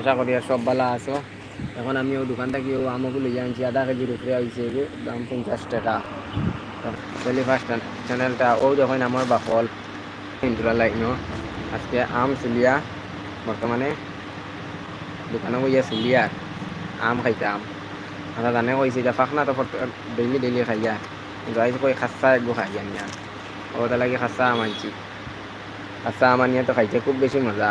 আশা করি আর সব ভালো আছো। এখন আমি ওই দোকান থেকে ও আমগুলো আনছি, আধা কেজির উপরে হয়েছে দাম পঞ্চাশ টাকা। ডেলি ফার্স্ট চ্যানেলটা, ও যখন আমার বাপল ইন্দ্রা লাইন আজকে আম চুলিয়া বর্তমানে দোকানে বইয়া চুলিয়া আম খাইতাম। আমরা জানে কইছে, যে ফাঁকনা তো ডেইলি ডেইলি খাইয়া। কিন্তু আইসে কই খাচ্চা একগু খাইয়া নিয়া। ওটা লাগে খাচ্চা আম আনছি। খাচ্চা আম আনিয়া তো খাইতে খুব বেশি মজা।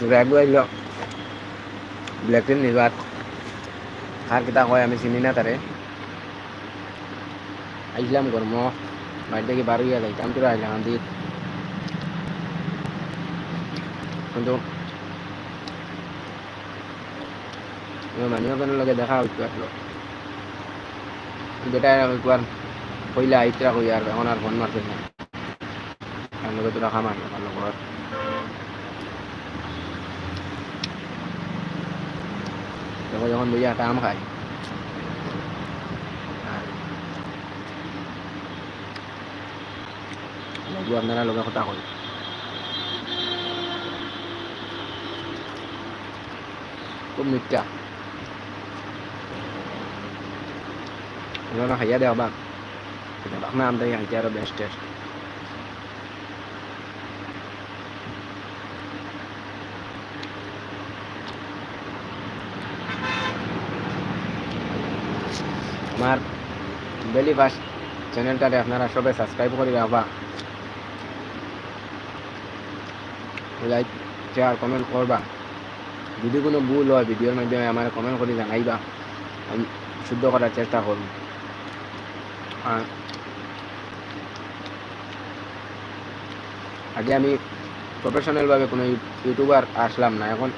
ব্যাগ আইল ব্ল্যাক টিন নিবাত খার কিতা কয় আমি চিনি না তারে আইলাম গরম বাইর থেকে বার হইয়া যাইতাম তোরা আইলাম আন্দি কিন্তু মানুষজনের লগে দেখা হইতো আসলো বেটা একবার কইলা আইতরা কই আর এখন আর ফোন মারতে না তোরা খামার আমার লগত দেখো যখন বইয়া একটা আম খাই আর লাগু আপনারা লগে কথা কই খুব মিঠা Nó খাইয়া দেওয়া বাক বাক না আমদাই খাইতে আরও বেস্ট টেস্ট আমার ডেলি ফার্স্ট চ্যানেলটারে আপনারা সবাই সাবস্ক্রাইব করে রাখবা লাইক শেয়ার কমেন্ট করবা। যদি কোনো ভুল হয় ভিডিওর মাধ্যমে আমার কমেন্ট করে জানাইবা, আমি শুদ্ধ করার চেষ্টা করব। আগে আমি প্রফেশনালভাবে কোনো ইউটিউবার আসলাম না, এখন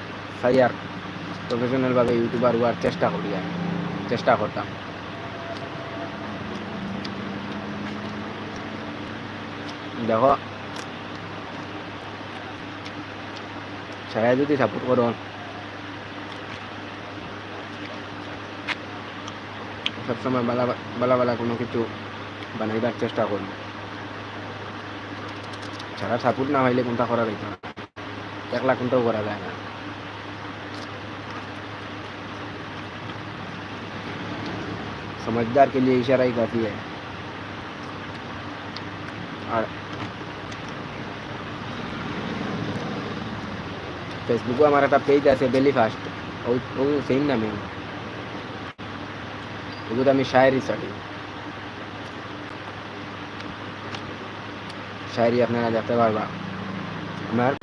চাই আর প্রফেশনালভাবে ইউটিউবার হওয়ার চেষ্টা করি, চেষ্টা করতাম। দেখো সবাই যদি সাপোর্ট করো সবসময় বালা বালা বালা কোনো কিছু বানাইবার চেষ্টা করব যারা সাপোর্ট না হইলে কোনটা করা যাইত না একলা কোনটাও করা যায় না समझदार के लिए इशारा ही काफी है और ফেসবুকে আমার একটা পেজ আছে বেলি ফাস্ট ওই ও সেম নামে ওগুলো আমি শায়েরি ছাড়ি। শায়েরি আপনারা দেখতে পারবা। আমার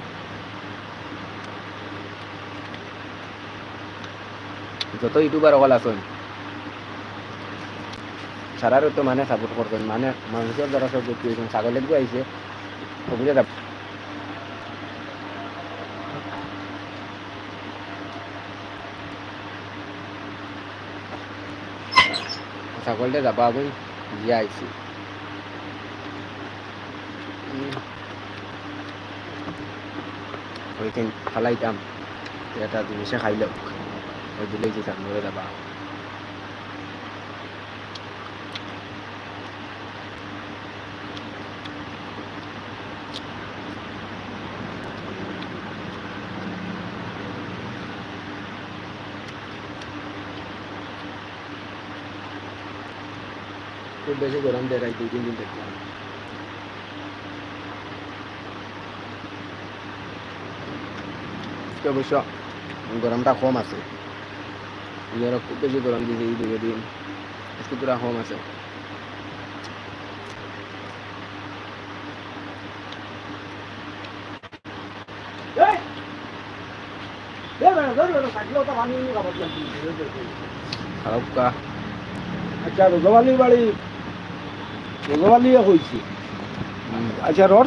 যত ইউটিউবার অল আছেন সারারও তো মানে সাপোর্ট করবেন। মানে মানুষের দ্বারা সব ছাগলের গো আইসে ওগুলো যাবা আমি দিয়ে আইছি। ওইখান ফালাইতাম এটা জিনিসে খাইল। ওই দিলেই যে ধরে যাবা খুব বেশি গরম দেয় রাই দুই তিন দিন দেখলাম। অবশ্য গরমটা কম আছে। ইয়ারও খুব বেশি গরম দিয়েছে এই দুই দিন। আজকে পুরা কম আছে। খারাপ কা আচ্ছা রোগবালির বাড়ি রোগবালি হয়েছে। আচ্ছা রড